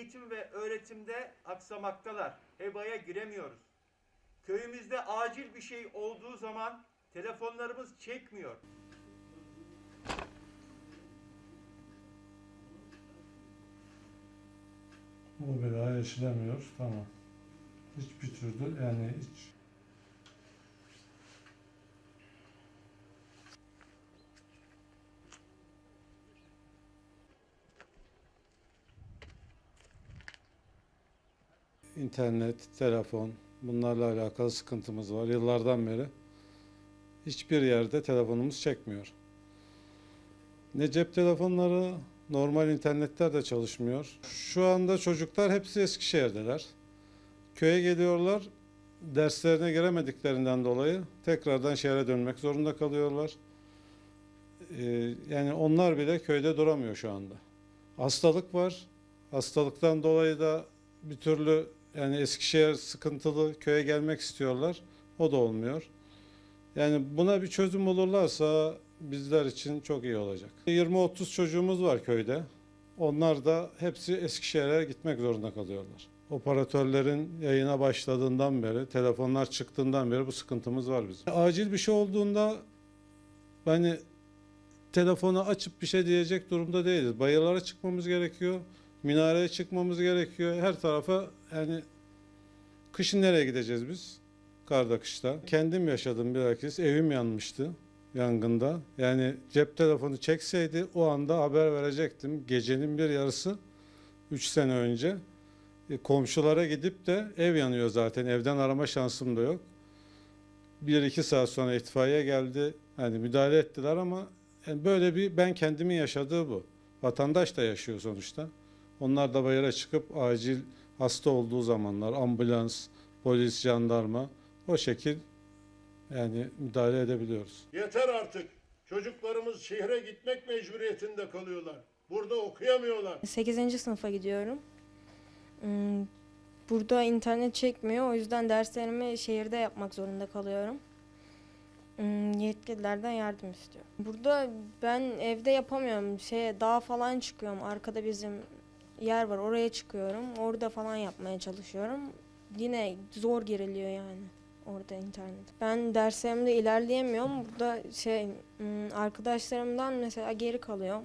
Eğitim ve öğretimde aksamaktalar. Hebaya giremiyoruz. Köyümüzde acil bir şey olduğu zaman telefonlarımız çekmiyor. Bu daha yeşilemiyor. Tamam. Hiçbir türlü yani hiç internet, telefon bunlarla alakalı sıkıntımız var yıllardan beri. Hiçbir yerde telefonumuz çekmiyor. Ne cep telefonları, normal internetler de çalışmıyor. Şu anda çocuklar hepsi Eskişehir'deler. Köye geliyorlar, derslerine giremediklerinden dolayı tekrardan şehre dönmek zorunda kalıyorlar. Ee, yani onlar bile köyde duramıyor şu anda. Hastalık var. Hastalıktan dolayı da bir türlü yani Eskişehir sıkıntılı köye gelmek istiyorlar. O da olmuyor. Yani buna bir çözüm olurlarsa bizler için çok iyi olacak. 20-30 çocuğumuz var köyde. Onlar da hepsi Eskişehir'e gitmek zorunda kalıyorlar. Operatörlerin yayına başladığından beri, telefonlar çıktığından beri bu sıkıntımız var bizim. Acil bir şey olduğunda hani telefonu açıp bir şey diyecek durumda değiliz. Bayırlara çıkmamız gerekiyor. Minareye çıkmamız gerekiyor. Her tarafa yani kışın nereye gideceğiz biz? Karda kışta. Kendim yaşadım bilakis. Evim yanmıştı yangında. Yani cep telefonu çekseydi o anda haber verecektim. Gecenin bir yarısı 3 sene önce. E, komşulara gidip de ev yanıyor zaten. Evden arama şansım da yok. Bir iki saat sonra itfaiye geldi. Hani müdahale ettiler ama yani böyle bir ben kendimin yaşadığı bu. Vatandaş da yaşıyor sonuçta. Onlar da bayıra çıkıp acil hasta olduğu zamanlar ambulans, polis, jandarma o şekil yani müdahale edebiliyoruz. Yeter artık. Çocuklarımız şehre gitmek mecburiyetinde kalıyorlar. Burada okuyamıyorlar. 8. sınıfa gidiyorum. Hmm, Burada internet çekmiyor. O yüzden derslerimi şehirde yapmak zorunda kalıyorum. Hmm, Yetkililerden yardım istiyorum. Burada ben evde yapamıyorum. Şey, dağa falan çıkıyorum. Arkada bizim yer var. Oraya çıkıyorum. Orada falan yapmaya çalışıyorum. Yine zor giriliyor yani orada internet. Ben derslerimde ilerleyemiyorum. Burada şey hmm, arkadaşlarımdan mesela geri kalıyorum.